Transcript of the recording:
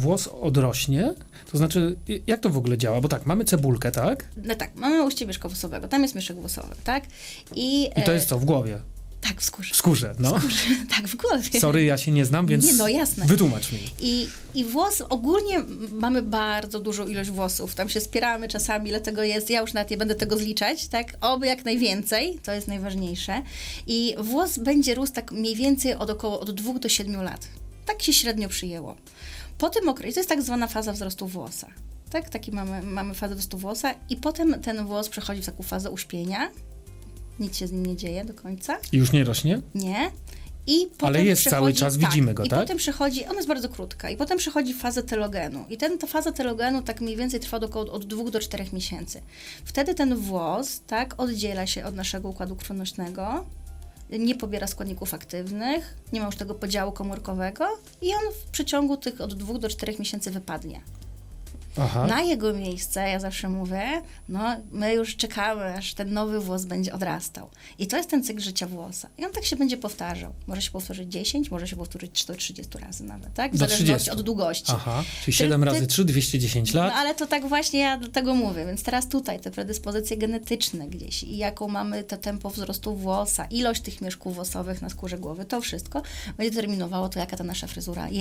włos odrośnie, to znaczy, jak to w ogóle działa? Bo tak, mamy cebulkę, tak? No tak, mamy ujście mieszka włosowego, tam jest mieszek włosowy, tak? I, I to e, jest co, w głowie, Tak, w skórze. w skórze, no. Tak, w głowie. Sorry, ja się nie znam, więc Nie, no jasne. wytłumacz mi. I, I włos, ogólnie mamy bardzo dużą ilość włosów. Tam się spieramy czasami, ile tego jest. Ja już nawet nie będę tego zliczać, tak? Oby jak najwięcej, to jest najważniejsze. I włos będzie rósł tak mniej więcej od około od 2 do 7 lat. Tak się średnio przyjęło. Po tym okresie, to jest tak zwana faza wzrostu włosa. Tak, taki mamy, mamy fazę wzrostu włosa i potem ten włos przechodzi w taką fazę uśpienia. Nic się z nim nie dzieje do końca. I już nie rośnie? Nie. I potem jest cały czas, tak, widzimy go, I tak? potem przychodzi, ona jest bardzo krótka, i potem przychodzi faza telogenu. I ten, ta faza telogenu tak mniej więcej trwa do około od dwóch do czterech miesięcy. Wtedy ten włos, tak, oddziela się od naszego układu krwionośnego, nie pobiera składników aktywnych, nie ma już tego podziału komórkowego i on w przeciągu tych od dwóch do czterech miesięcy wypadnie. Aha. Na jego miejsce, ja zawsze mówię, no my już czekamy, aż ten nowy włos będzie odrastał. I to jest ten cykl życia włosa. I on tak się będzie powtarzał. Może się powtórzyć 10, może się powtórzyć 130 razy nawet, tak? W Do zależności 30. od długości. Aha, czyli Ty- 7 ty- razy 3, 210 lat. No ale to tak właśnie ja do tego mówię, więc teraz tutaj te predyspozycje genetyczne gdzieś i jaką mamy to tempo wzrostu włosa, ilość tych mieszków włosowych na skórze głowy, to wszystko będzie determinowało to, jaka ta nasza fryzura jest.